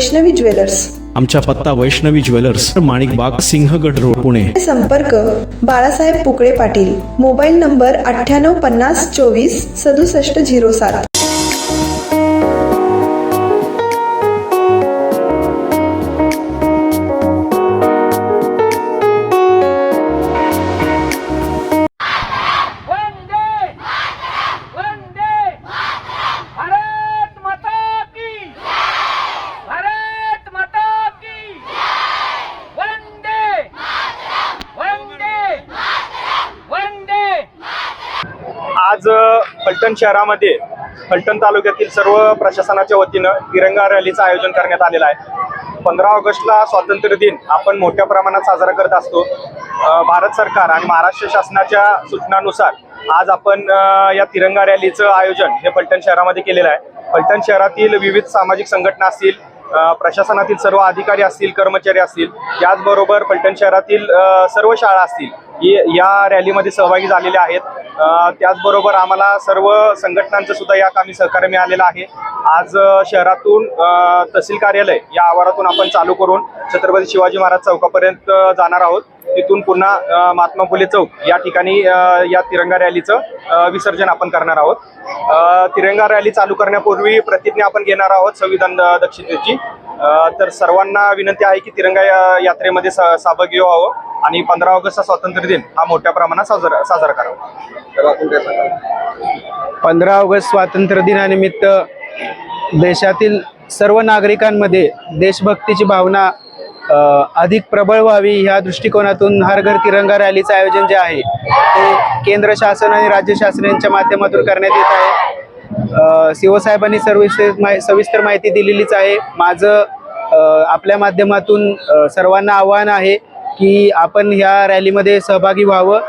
Vaishnavi jewellers. आमचा पत्ता Vaishnavi jewellers माणिक बाग सिंहगड रोड पुणे. संपर्क बाळासाहेब पुकळे पाटील. मोबाईल नंबर अठ्ठ्याण्णव पन्नास चोवीस सदुसष्ट झिरो सात. आज फलटण शहरामध्ये फलटण तालुक्यातील सर्व प्रशासनाच्या वतीनं तिरंगा रॅलीचं आयोजन करण्यात आलेलं आहे. पंधरा ऑगस्टला स्वातंत्र्य दिन आपण मोठ्या प्रमाणात साजरा करत असतो. भारत सरकार आणि महाराष्ट्र शासनाच्या सूचनानुसार आज आपण या तिरंगा रॅलीचं आयोजन हे फलटण शहरामध्ये केलेलं आहे. फलटण शहरातील विविध सामाजिक संघटना असतील प्रशासनातील सर्व अधिकारी असतील कर्मचारी असतील त्याचबरोबर फलटण शहरातील सर्व शाळा असतील या रॅलीमध्ये सहभागी झालेले आहेत. त्याचबरोबर आम्हाला सर्व संघटनांचं सुद्धा या कामी सहकार्य मिळालेलं आहे. आज शहरातून तहसील कार्यालय या आवारातून आपण चालू करून छत्रपती शिवाजी महाराज चौकापर्यंत जाणार आहोत. तिथून पुन्हा महात्मा फुले चौक या ठिकाणी या तिरंगा रॅलीचं विसर्जन आपण करणार आहोत. तिरंगा रॅली चालू करण्यापूर्वी प्रतिज्ञा आपण घेणार आहोत संविधान दक्षिणेची. तर सर्वांना विनंती आहे की तिरंगा यात्रेमध्ये स- सहभागी व्हावं. आणि पंधरा ऑगस्टचा स्वातंत्र्य दिन हा मोठ्या प्रमाणात साजरा साजरा करावा. पंधरा ऑगस्ट स्वातंत्र्य दिनानिमित्त देशातील सर्व नागरिकांमध्ये देशभक्तीची भावना अधिक प्रबळ व्हावी ह्या दृष्टिकोनातून हर घर तिरंगा रॅलीचं आयोजन जे आहे ते केंद्र शासन आणि राज्य शासन यांच्या माध्यमातून करण्यात येत आहे. शिवसाहेबांनी सर्विसेस माहि सविस्तर माहिती दिलेलीच आहे. माझं आपल्या माध्यमातून सर्वांना आव्हान आहे की आपण ह्या रॅलीमध्ये सहभागी व्हावं.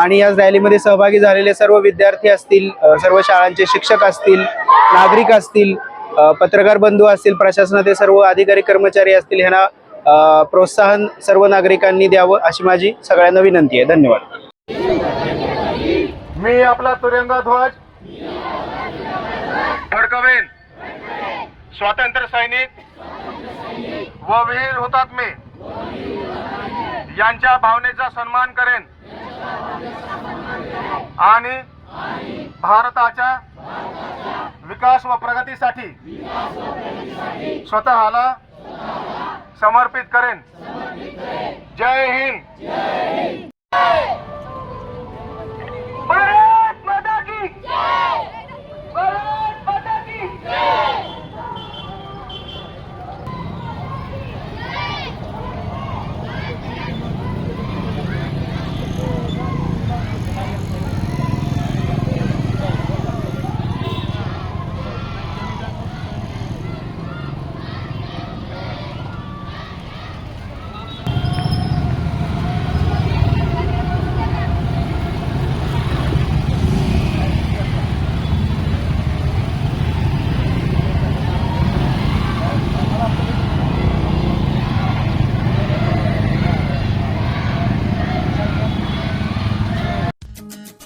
आणि या रॅलीमध्ये सहभागी झालेले सर्व विद्यार्थी असतील सर्व शाळांचे शिक्षक असतील नागरिक असतील पत्रकार बंधू असतील प्रशासनाचे सर्व अधिकारी कर्मचारी असतील ह्यांना प्रोत्साहन सर्व नागरिकांनी द्यावं अशी माझी सगळ्यांना विनंती आहे. धन्यवाद. मी आपला तुरंगा ध्वज. फडकवेन. स्वातंत्र्य सैनिक. व वीर हुतात्मे यांच्या भावनेचा सन्मान करेन. आणि भारताच्या विकास व प्रगतीसाठी स्वतःला समर्पित करेन. जय हिंद.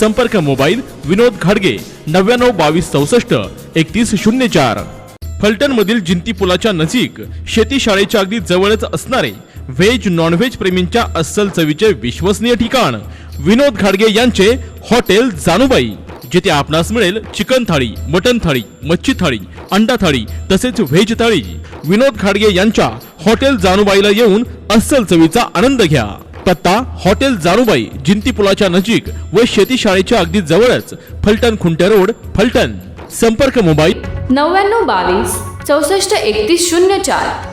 संपर्क मोबाईल विनोद घाडगे नव्याण्णव बावीस चौसष्ट एकतीस शून्य चार. फलटण मधील जिंती पुलाच्या नजीक शेती शाळेच्या अगदी जवळच असणारे व्हेज नॉनव्हेज प्रेमींच्या अस्सल चवीचे विश्वसनीय ठिकाण विनोद घाडगे यांचे हॉटेल जानुबाई जिथे आपणास मिळेल चिकन थाळी मटन थाळी मच्छी थाळी अंडा थाळी तसेच व्हेज थाळी. विनोद खाडगे यांच्या हॉटेल जानुबाईला येऊन अस्सल चवीचा आनंद घ्या. पत्ता हॉटेल जारुबाई जिंती पुलाच्या नजीक व शेती शाळेच्या अगदी जवळच फलटण खुंटे रोड फलटण. संपर्क मोबाईल नव्याण्णव बावीस चौसष्ट एकतीस शून्य चार.